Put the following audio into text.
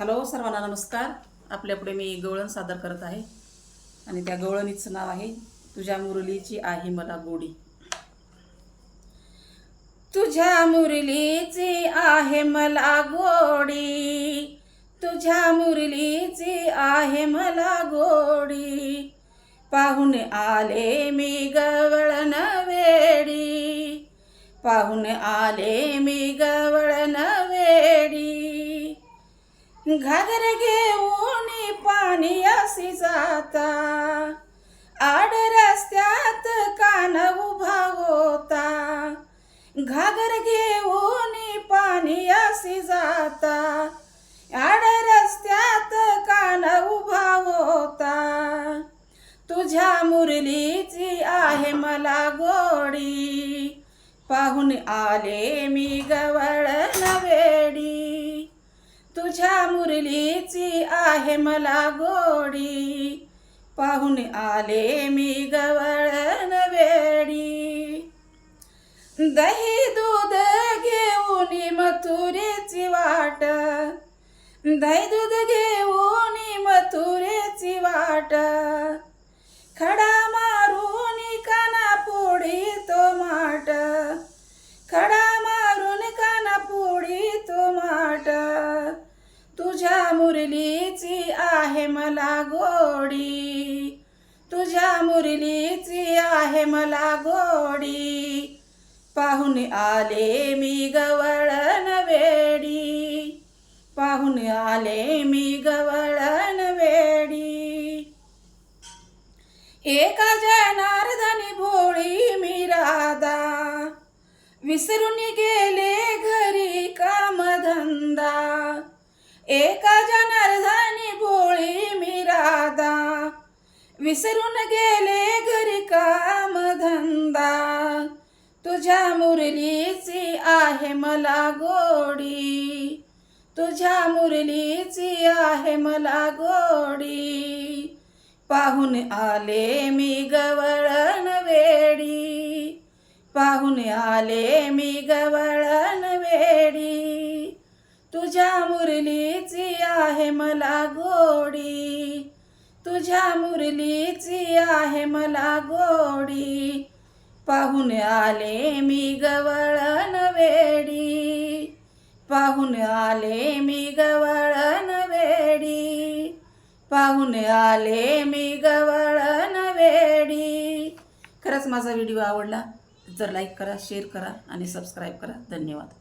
Hello सर्वांना नमस्कार. आपल्यापुढे मी गवळण सादर करत आहे. आणि त्या गवळणीचं नाव आहे तुझ्या मुरलीची आहे मला गोडी. तुझ्या मुरलीची आहे मला गोडी. तुझ्या मुरलीची आहे मला गोडी. पाहून आले मी गवळण वेडी. पाहून आले मी ग घागर घेऊन पाणी अशी जाता. आड रस्त्यात कान उभा होता. घागर घेऊन पाणी अशी जाता. आड रस्त्यात कान उभा होता. तुझ्या मुरलीची आहे मला गोडी. पाहून आले मी गवळ नवेडी. तुझ्या मुरलीची आहे मला गोडी. पाहून आले मी गवळण वेडी. दही दूध घेऊन मथुरेची वाट. दही दूध घेऊन मथुरेची वाट. खडा मुरलीची आहे मला गोडी. पाहून आले मी गवळण वेडी. पाहून आले मी गवळण वेडी. एका जनार्दनी भोळी मी राधा. विसरून गेले घरी कामधंदा. एका विसरून गेले घरी काम धंदा तुझ्या मुरलीची आहे मला गोडी. तुझ्या मुरलीची आहे मला गोडी. पाहून आले मी गवळण वेडी. पाहून आले मी गवळण वेडी. तुझ्या मुरलीची आहे मला गोडी. तुझ्या मुरलीची आहे मला गोडी. पाहून आले मी गवळण वेडी. पाहून आले मी गवळण वेडी. पाहून आले मी गवळण वेडी. खरंच माझा व्हिडिओ आवडला जर लाईक करा शेअर करा आणि सबस्क्राईब करा. धन्यवाद.